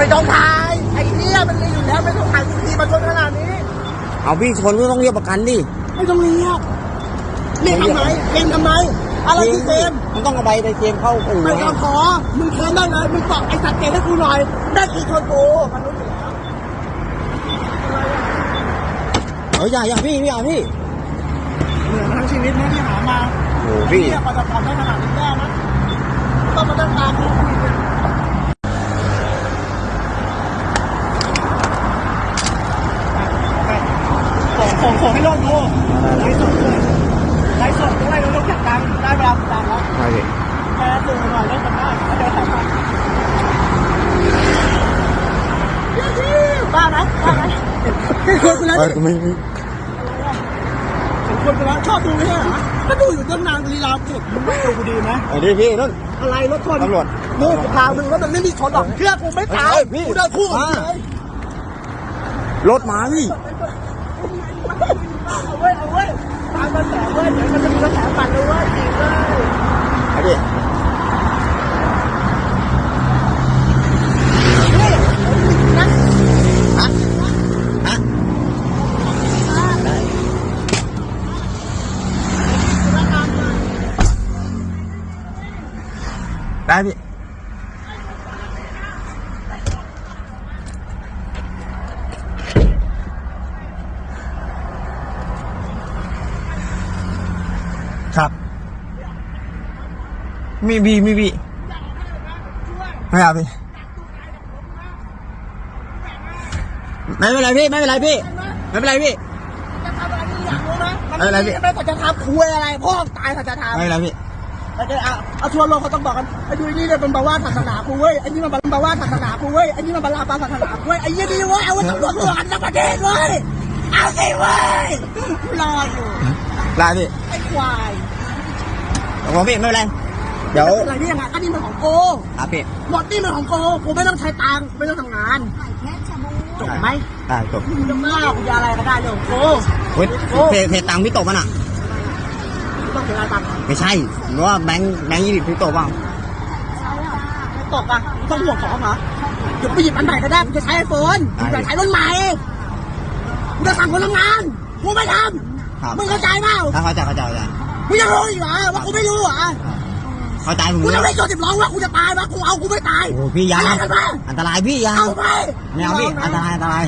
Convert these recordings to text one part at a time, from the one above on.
ไม่ต้องถ่ายไอ้เนี่ยมันมีอยู่แล้วไม่ต้องถ่ายทีมาชนขนาดนี้ เอาพี่ชนก็ต้องเรียกประกันดิ ไม่ต้องเรียกเรียกทำไมเรียกทำไม อะไรที่เกมมันต้องเอาใบไปเกมเข้าอู่ไม่ไงต้องขอ มึงเคลมได้เลยมึงบอกไอ้สัตว์เกมให้กูหน่อย ได้กี่คนกูมันรู้อยู่แล้วเฮ้ยอย่าอย่าพี่พี่อย่าพี่เหนื่อยมาทั้งชีวิตนะที่หามาโอ้พี่เนี่ยกว่าจะทำได้ขนาดนี้ได้นะต้องมาตั้งตามกูอีกเนี่ย ส่งส่งส่งให้โลกดูไลฟ์สดเลยไลฟ์สดด้วยแล้วยกจากดังได้เวลาดังแล้วใช่พี่แค่ตื่นหน่อยเล่นกันได้ไม่เดินสายมาบ้าไหมบ้าไหมเห็นคนกูแล้วเอดิอไม่เห็นคนกูแล้วชอบดูไม่ใช่เหรอก็ดูอยู่ตั้งนานลีลาเก็บมึงไม่ดูกูดีไหมไอ้ดิพี่นั่นอะไรรถชนตำรวจนู่นกูพามึงแล้วมันไม่มีชนหรอกเชื่อกูไม่ตายเฮ้ยพี่กูเดินคู่กับมึงมาเลยรถมาพี่ เอาเว้ยเอาเว้ยตามกระแสเว้ยเดี๋ยวมันจะมีกระแสปั่นเลยเว้ยจริงเว้ยไอ้ดินี่นะฮะฮะได้พี่ ครับ มีบีมีบีไม่เอาพี่ไม่เป็นไรพี่ไม่เป็นไรพี่ไม่เป็นไรพี่จะทำอะไรนี่อยากรู้ไหมมันอะไรพี่ไม่ต้องจะทำคุยอะไรพ่อตายสัจธรรมไม่เป็นไรพี่เอาเดี๋ยวเอาเอาทัวร์ลงเขาต้องบอกกันไอ้ดูนี่เนี่ยมันบาว่าศาสนากูเว้ยไอ้นี่มันบาว่าศาสนากูเว้ยไอ้นี่มันบาลาปาศาสนากูเว้ยไอ้ยี่นี่เว้ยเอาไว้ตำรวจตรวจทั้งประเทศเว้ยเอาสิเว้ยรออยู่ ลาพี่ไอ้ควายขอบคุณพี่ไม่เป็นไร เดี๋ยวอะไรนี่ยังไงก็นี่มันของกูครับพี่หมดนี่มันของกูกูไม่ต้องใช้ตังค์ไม่ต้องทำงานจบไหมได้จบมึงจะมากกูจะอะไรก็ได้เรื่องของกูเฮ้ยเพจเพจตังค์พี่ตกป่ะน่ะไม่ต้องเสียตังค์ไม่ใช่หรือว่าแบงค์แบงค์ยี่สิบพี่ตกป่ะไม่ตกอะต้องห่วงของเหรอเดี๋ยวไปหยิบอันไหนก็ได้กูจะใช้ไอโฟนกูจะใช้รุ่นใหม่กูจะสั่งคนทำงานกูไม่ท ครับำมึงเข้าใจเปล่าถ้าเข้าใจเข้าใจเข้าใจมึงยังรู้อีกเหรอว่ากูไม่รู้เหรอเข้าใจผมกูรู้จะไม่จดสิบร้องว่ากูจะตายวะกูเอากูไม่ตายโอ้พี่ยาอะไรกันบ้างอันตรายพี่ยาเอาไปไม่เอาพี่อันตรายอันตราย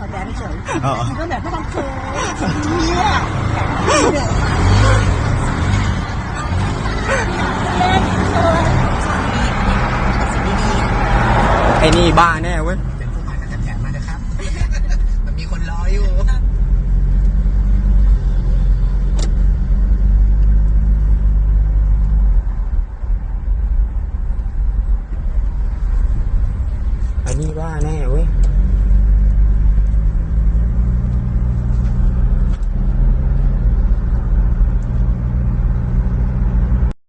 ขอแดนเฉยเออมึงก็แบบไม่ต้องเขินเนี่ยเนี่ยไอ้นี่บ้าแน่เว้ย